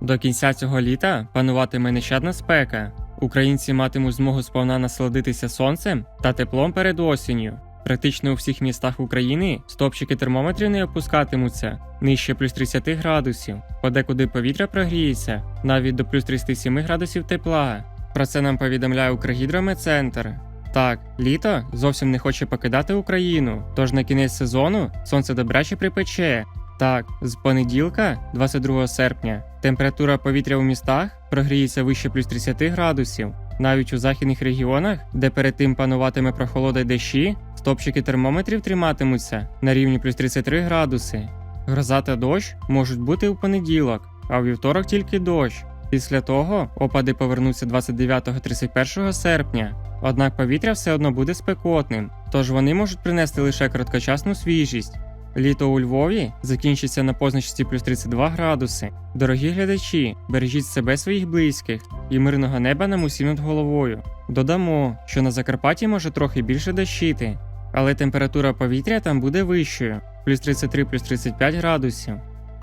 До кінця цього літа пануватиме нещадна спека. Українці матимуть змогу сповна насолодитися сонцем та теплом перед осінню. Практично у всіх містах України стопчики термометрів не опускатимуться нижче плюс 30 градусів, подекуди повітря прогріється навіть до плюс 37 градусів тепла. Про це нам повідомляє Укргідрометцентр. Так, літо зовсім не хоче покидати Україну, тож на кінець сезону сонце добряче припече. Так, з понеділка, 22 серпня, температура повітря у містах прогріється вище плюс 30 градусів. Навіть у західних регіонах, де перед тим пануватиме прохолода й дощі, стопчики термометрів триматимуться на рівні плюс 33 градуси. Гроза та дощ можуть бути у понеділок, а у вівторок тільки дощ. Після того опади повернуться 29-31 серпня. Однак повітря все одно буде спекотним, тож вони можуть принести лише короткочасну свіжість. Літо у Львові закінчиться на позначці плюс 32 градуси. Дорогі глядачі, бережіть себе своїх близьких і мирного неба нам усім над головою. Додамо, що на Закарпатті може трохи більше дощити, але температура повітря там буде вищою плюс 33 плюс 35 градусів.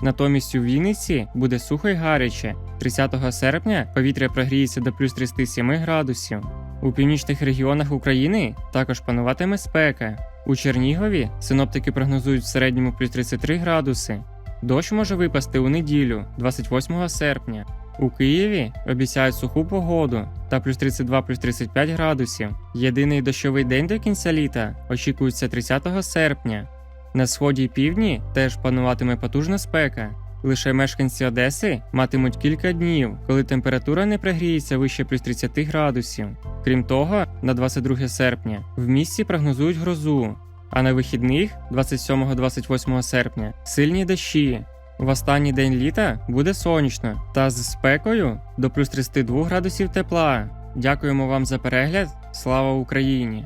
Натомість у Вінниці буде сухо й гаряче. 30 серпня повітря прогріється до плюс 37 градусів. У північних регіонах України також пануватиме спека. У Чернігові синоптики прогнозують в середньому плюс 33 градуси. Дощ може випасти у неділю, 28 серпня. У Києві обіцяють суху погоду та плюс 32 плюс 35 градусів. Єдиний дощовий день до кінця літа очікується 30 серпня. На сході й півдні теж пануватиме потужна спека. Лише мешканці Одеси матимуть кілька днів, коли температура не пригріється вище плюс 30 градусів. Крім того, на 22 серпня в місті прогнозують грозу, а на вихідних, 27-28 серпня, сильні дощі. В останній день літа буде сонячно та з спекою до плюс 32 градусів тепла. Дякуємо вам за перегляд. Слава Україні!